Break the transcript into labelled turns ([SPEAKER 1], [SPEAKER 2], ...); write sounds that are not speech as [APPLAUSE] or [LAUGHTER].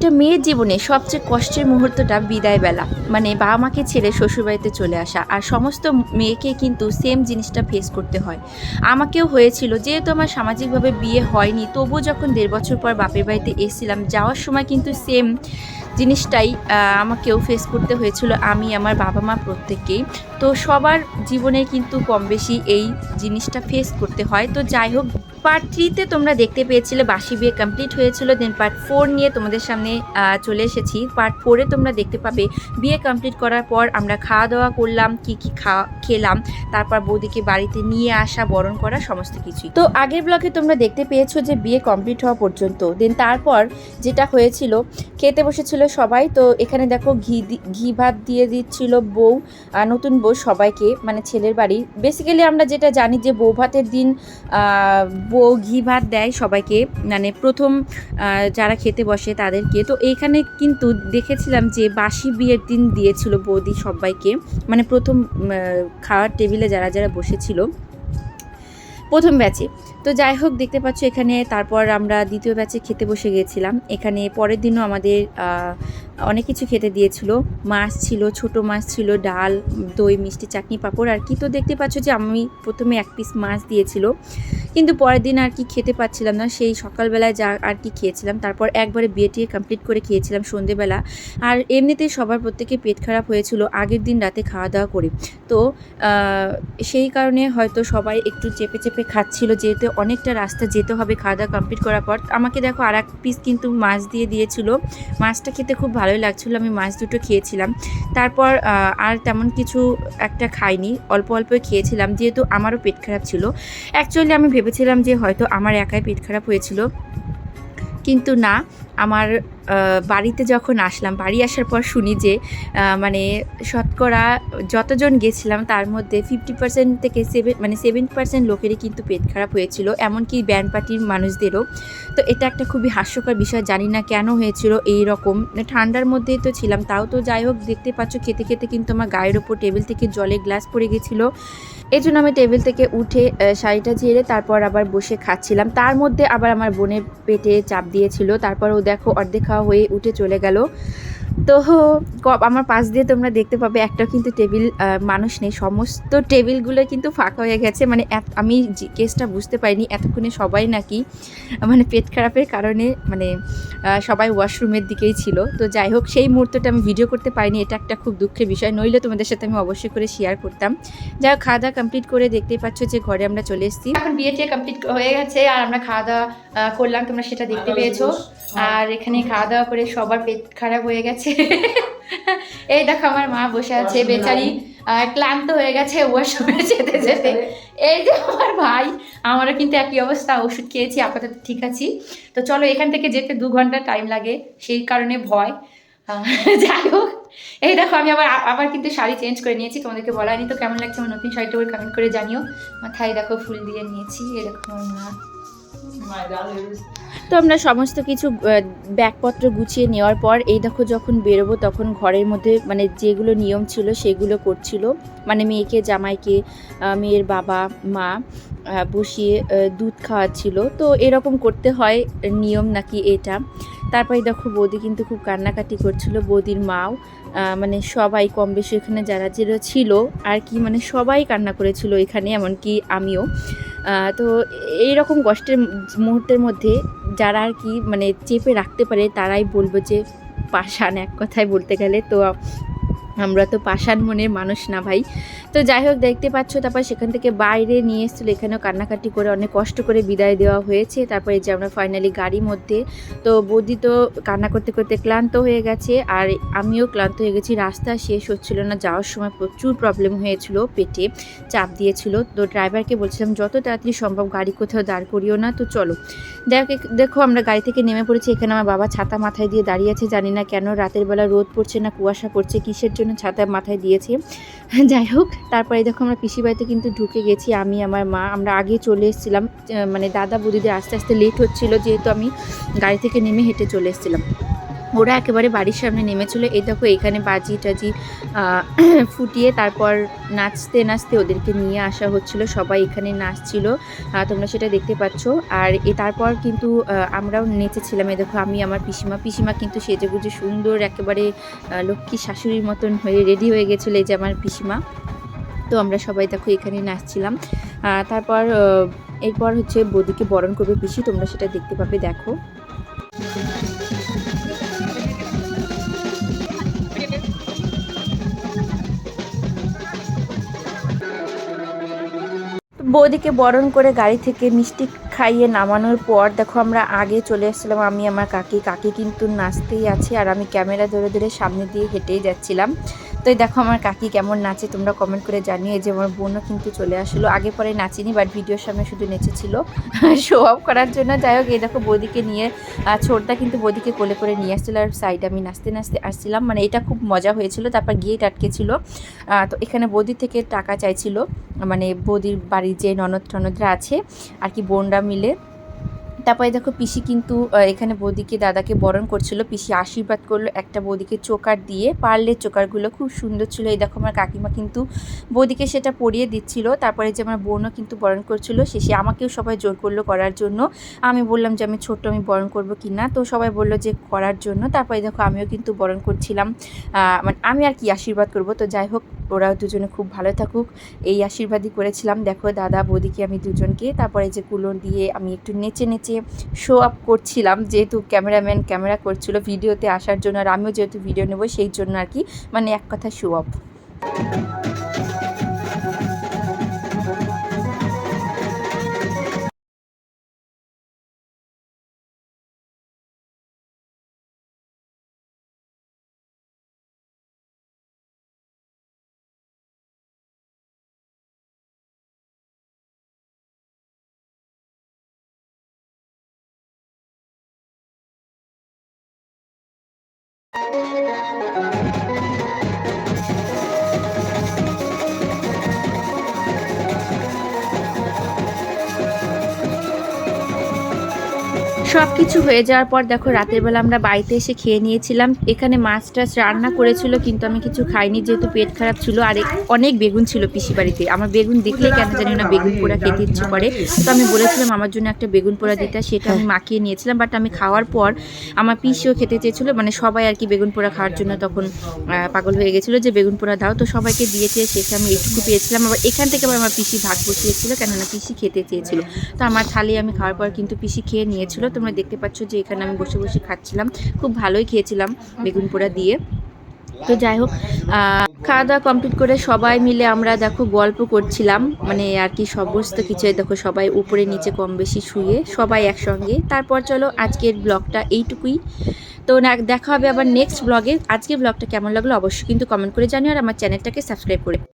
[SPEAKER 1] একটা মেয়ের জীবনে সবচেয়ে কষ্টের মুহূর্তটা বিদায় বেলা মানে বাবা মাকে ছেড়ে শ্বশুরবাড়িতে চলে আসা আর সমস্ত মেয়েকে কিন্তু সেম জিনিসটা ফেস করতে হয়। আমাকেও হয়েছিল, যেহেতু আমার সামাজিকভাবে বিয়ে হয়নি, তবুও যখন দেড় বছর পর বাপের বাড়িতে এসেছিলাম, যাওয়ার সময় কিন্তু সেম জিনিসটাই আমাকেও ফেস করতে হয়েছিল, আমি, আমার বাবা মা প্রত্যেকেই তো সবার জীবনে কিন্তু কম বেশি এই জিনিসটা ফেস করতে হয়। তো যাই হোক পার্ট থ্রিতে তোমরা দেখতে পেয়েছিলে বাসি বিয়ে কমপ্লিট হয়েছিল দেন পার্ট ফোর নিয়ে তোমাদের সামনে চলে এসেছি। পার্ট ফোরে তোমরা দেখতে পাবে বিয়ে কমপ্লিট করার পর আমরা খাওয়া দাওয়া করলাম, কি কি খাওয়া, খেলাম, তারপর বৌদিকে বাড়িতে নিয়ে আসা, বরণ করা, সমস্ত কিছুই। তো আগের ব্লগে তোমরা দেখতে পেয়েছ যে বিয়ে কমপ্লিট হওয়া পর্যন্ত। দেন তারপর যেটা হয়েছিল, খেতে বসেছিল সবাই, তো এখানে দেখো ঘি ঘি ভাত দিয়ে দিচ্ছিল বউ নতুন বউ সবাইকে মানে ছেলের বাড়ি। বেসিক্যালি আমরা যেটা জানি যে বউ ভাতের দিন বউ ঘি ভাত দেয় সবাইকে। মানে প্রথম যারা খেতে বসে তাদেরকে। তো এইখানে কিন্তু দেখেছিলাম যে বাসি বিয়ের দিন দিয়েছিল বৌদি সবাইকে। মানে প্রথম খাওয়ার টেবিলে যারা যারা বসেছিল। প্রথম ব্যাচে। তো যাই হোক, দেখতে পাচ্ছ এখানে তারপর আমরা দ্বিতীয় ব্যাচে খেতে বসে গিয়েছিলাম। এখানে পরের দিনও আমাদের অনেক কিছু খেতে দিয়েছিল। মাছ ছিল, ছোট মাছ ছিল, ডাল, দই, মিষ্টি, চাটনি, পাঁপড় আর কি। তো দেখতে পাচ্ছ যে আমি প্রথমে এক পিস মাছ দিয়েছিল। কিন্তু পরের দিন আর কি খেতে পাচ্ছিলাম না। সেই সকালবেলায় যা আর কি খেয়েছিলাম, তারপর একবারে বিয়ে টিয়ে কমপ্লিট করে খেয়েছিলাম সন্ধেবেলা। আর এমনিতেই সবার প্রত্যেকে পেট খারাপ হয়েছিল, আগের দিন রাতে খাওয়া দাওয়া করে। তো সেই কারণে হয়তো সবাই একটু চেপে চেপে খাচ্ছিল, যেহেতু অনেকটা রাস্তা যেতে হবে খাওয়া দাওয়া কমপ্লিট করার পর। আমাকে দেখো আর এক পিস কিন্তু মাছ দিয়ে দিয়েছিল। মাছটা খেতে খুব ভালোই লাগছিল, আমি মাছ দুটো খেয়েছিলাম। তারপর আর তেমন কিছু একটা খাইনি, অল্প অল্প খেয়েছিলাম, যেহেতু আমারও পেট খারাপ ছিল। অ্যাকচুয়ালি আমি ভেবেছিলাম যে হয়তো আমার একাই পেট খারাপ হয়েছিল। কিন্তু না, আমার বাড়িতে যখন আসলাম, বাড়ি আসার পর শুনি যে মানে শতকরা যতজন গেছিলাম, তার মধ্যে ফিফটি পার্সেন্ট থেকে সেভেন মানে সেভেন্টি পার্সেন্ট লোকেরই কিন্তু পেট খারাপ হয়েছিল, এমনকি ব্যান্ড পার্টির মানুষদেরও। তো এটা একটা খুবই হাস্যকর বিষয়, জানি না কেন হয়েছিল এই রকম। ঠান্ডার মধ্যেই তো ছিলাম, তাও তো যাই হোক, দেখতে পাচ্ছ, খেতে খেতে কিন্তু আমার গায়ের ওপর টেবিল থেকে জলের গ্লাস পড়ে গেছিল। এই জন্য আমি টেবিল থেকে উঠে শাড়িটা ঝেড়ে তারপর আবার বসে খাচ্ছিলাম। তার মধ্যে আবার আমার বোনের পেটে চাপ দিয়েছিল, তারপর ও দেখো, অর্ধেক খাওয়া হয়ে উঠে চলে গেল। তো ক- আমার পাশ দিয়ে তোমরা দেখতে পাবে একটা কিন্তু টেবিল মানুষ নেই। সমস্ত টেবিলগুলো কিন্তু ফাঁকা হয়ে গেছে। মানে এত- আমি যে- কেসটা বুঝতে পারিনি এতক্ষণে সবাই নাকি মানে পেট খারাপের কারণে মানে সবাই ওয়াশরুমের দিকেই ছিল। তো যাই হোক সেই মুহূর্তটা আমি ভিডিও করতে পারিনি। এটা একটা খুব দুঃখের বিষয়। নইলে তোমাদের সাথে আমি অবশ্যই করে শেয়ার করতাম। যাই হোক খাওয়া দাওয়া কমপ্লিট করে দেখতেই পাচ্ছ যে ঘরে আমরা চলে এসেছি। এখন বিয়ে টিয়ে কমপ্লিট হয়ে গেছে আর আমরা খাওয়া দাওয়া করলাম। তোমরা সেটা দেখতে পেয়েছ। আর এখানে খাওয়া দাওয়া করে সবার পেট খারাপ হয়ে গেছে। এই দেখো আমার মা বসে আছে বেচারি ক্লান্ত হয়ে গেছে ওয়াশরুমে যেতে যেতে। এই যে আমার ভাই আমারও কিন্তু একই অবস্থা ওষুধ খেয়েছি আপাতত ঠিক আছি। তো চলো এখান থেকে যেতে দু ঘণ্টা টাইম লাগে সেই কারণে ভয়। [LAUGHS] যাই হোক এই দেখো আমি আবার আবার কিন্তু শাড়ি চেঞ্জ করে নিয়েছি তোমাদেরকে বলা হয়নি তো কেমন লাগছে আমার নতুন শাড়িটা কমেন্ট করে জানিও। মাথায় দেখো ফুল দিয়ে নিয়েছি এই দেখো আমার মা। তো আমরা সমস্ত কিছু ব্যাগপত্র গুছিয়ে নেওয়ার পর এই দেখো যখন বেরোবো তখন ঘরের মধ্যে মানে যেগুলো নিয়ম ছিল সেগুলো করছিল। মানে মেয়েকে, জামাইকে মেয়ের বাবা, মা বসিয়ে দুধ খাওয়াচ্ছিল। তো এরকম করতে হয় নিয়ম নাকি এটা? তারপরে দেখো বৌদি কিন্তু খুব কান্নাকাটি করছিল। বৌদির মাও মানে সবাই কম বেশি এখানে যারা যারা ছিল আর কি মানে সবাই কান্না করেছিল এখানে, এমনকি আমিও। আহ, এই রকম কষ্টের মুহূর্তের মধ্যে যারা আর কি মানে চেপে রাখতে পারে তারাই বলব যে পাষাণ এক কথায় বলতে গেলে। তো আমরা তো পাষাণ মনের মানুষ না ভাই। তো যাই হোক, দেখতে পাচ্ছ, তারপর সেখান থেকে বাইরে নিয়ে এসেছিল। এখানেও কান্নাকাটি করে অনেক কষ্ট করে বিদায় দেওয়া হয়েছে। তারপরে যে আমরা ফাইনালি গাড়ির মধ্যে, তো বৌদি তো কান্না করতে করতে ক্লান্ত হয়ে গেছে। আর আমিও ক্লান্ত হয়ে গেছি। রাস্তা শেষ হচ্ছিল না। যাওয়ার সময় প্রচুর প্রবলেম হয়েছিল পেটে, চাপ দিয়েছিল। তো ড্রাইভারকে বলছিলাম, যত তাড়াতাড়ি সম্ভব গাড়ি কোথাও দাঁড় করিও না, তো চলো। দেখো দেখো, আমরা গাড়ি থেকে নেমে পড়েছি। এখানে আমার বাবা ছাতা মাথায় দিয়ে দাঁড়িয়ে আছে। জানি না কেন, রাতের বেলা রোদ পড়ছে না, কুয়াশা পড়ছে, কিসের জন্য ছাতা মাথায় দিয়েছি। [LAUGHS] যাই হোক, তারপরে দেখো আমরা পিসি বাড়িতে কিন্তু ঢুকে গেছি, আমি, আমার মা, আমরা আগে চলে এসেছিলাম মানে দাদা বুদিদের আস্তে আস্তে লেট হচ্ছিল, যেহেতু আমি গাড়ি থেকে নেমে হেঁটে চলে এসেছিলাম। ওরা একেবারে বাড়ির সামনে নেমেছিল। এই দেখো, এখানে বাজি টাজি ফুটিয়ে তারপর নাচতে নাচতে ওদেরকে নিয়ে আসা হচ্ছিল। সবাই এখানে নাচছিল। তোমরা সেটা দেখতে পাচ্ছ। আর এ, তারপর কিন্তু আমরাও নেচেছিলাম। এই দেখো, আমি, আমার পিসিমা। পিসিমা কিন্তু সেজেগুজে সুন্দর, একেবারে লক্ষ্মী শাশুড়ির মতন হয়ে রেডি হয়ে গেছিল এই যে আমার পিসিমা। তো আমরা সবাই দেখো, এখানে নাচছিলাম। তারপর এরপর হচ্ছে বৌদিকে বরণ করবে পিসি। তোমরা সেটা দেখতে পাবে, দেখো। বৌদিকে বরণ করে গাড়ি থেকে মিষ্টি খাইয়ে নামানোর পর, দেখো আমরা আগে চলে এসেছিলাম, আমি আমার কাকি কাকি কিন্তু নাচতেই আছে আর আমি ক্যামেরা ধরে ধরে সামনে দিয়ে হেঁটেই যাচ্ছিলাম। তো দেখো আমার কাকি কেমন নাচে, তোমরা কমেন্ট করে জানিয়ে যে আমার বোনও কিন্তু চলে আসলো। আগে পরে নাচিনি বাট ভিডিওর সামনে শুধু নেচেছিল। [LAUGHS] শো অফ করার জন্য। যাই হোক, এই দেখো বৌদিকে নিয়ে ছোটদা কিন্তু বৌদিকে কোলে করে নিয়ে আসছিল, আর সাইড আমি নাচতে নাচতে আসছিলাম। মানে এটা খুব মজা হয়েছিল, তারপর গেট আটকেছিল। তো এখানে বৌদি থেকে টাকা চাইছিল। মানে বৌদির বাড়ির যে ননদ টনদরা আছে, আর কি বোনরা মিলে। তারপরে দেখো পিসি কিন্তু এখানে বৌদিকে, দাদাকে বরণ করছিল। পিসি আশীর্বাদ করল একটা বৌদিকে চোকার দিয়ে। পারলে চোকারগুলো খুব সুন্দর ছিল। এই দেখো আমার কাকিমা কিন্তু বৌদিকে সেটা পরিয়ে দিচ্ছিল। তারপরে যে আমার বোনও কিন্তু বরণ করছিল শেষে আমাকেও সবাই জোর করল করার জন্য। আমি বললাম যে, আমি ছোট্ট, আমি বরণ করব কি না? তো সবাই বলল যে, করার জন্য। তারপরে দেখো আমিও কিন্তু বরণ করছিলাম। মানে আমি আর কি আশীর্বাদ করব। তো যাই হোক ওরা দুজনে খুব ভালো থাকুক। এই আশীর্বাদই করেছিলাম। দেখো, দাদা, বৌদিকে আমি দুজনকে। তারপরে যে কুলোর দিয়ে আমি একটু নেচে নেচে শো আপ করছিলাম। যেহেতু ক্যামেরাম্যান ক্যামেরা করছিল ভিডিওতে আসার জন্য, আর আমিও যেহেতু ভিডিও নেব, সেই জন্য আর কি মানে এক কথা শো আপ Thank you. সব কিছু হয়ে যাওয়ার পর দেখো, রাতের বেলা আমরা বাড়িতে এসে খেয়ে নিয়েছিলাম। এখানে মাছ টাছ রান্না করেছিল, কিন্তু আমি কিছু খাইনি, যেহেতু পেট খারাপ ছিল, আর অনেক বেগুন ছিল পিসি বাড়িতে। আমার বেগুন দেখলেই কেন জানি না বেগুন পোড়া খেতে ইচ্ছে করে। তো আমি বলেছিলাম, আমার জন্য একটা বেগুন পোড়া দিতে। সেটা আমি মাখিয়ে নিয়েছিলাম বাট আমি খাওয়ার পর আমার পিসিও খেতে চেয়েছিলো মানে সবাই আর কি বেগুন পোড়া খাওয়ার জন্য তখন পাগল হয়ে গেছিল যে, বেগুন পোড়া দাও। তো সবাইকে দিয়েছে শেষে আমি এইটুকু পেয়েছিলাম। আবার এখান থেকে আবার আমার পিসি ভাগ বসিয়েছিল, কেননা পিসি খেতে চেয়েছিল। তো আমার থালি আমি খাওয়ার পর কিন্তু পিসি খেয়ে নিয়েছিল। তোমরা দেখতে পাচ্ছ যে এখানে আমি বসে বসে খাচ্ছিলাম। খুব ভালোই খেয়েছিলাম বেগুন পোড়া দিয়ে। তো যাই হোক খাওয়া দাওয়া কমপ্লিট করে সবাই মিলে আমরা দেখো গল্প করছিলাম। মানে আর কি সমস্ত কিছু এই দেখো সবাই উপরে নিচে কম বেশি শুয়ে সবাই একসঙ্গে। তারপর চলো আজকের ব্লগটা এইটুকুই। তো দেখা হবে আবার নেক্সট ব্লগে আজকের ব্লগটা কেমন লাগল অবশ্যই কিন্তু কমেন্ট করে জানিও আর আমার চ্যানেলটাকে সাবস্ক্রাইব করে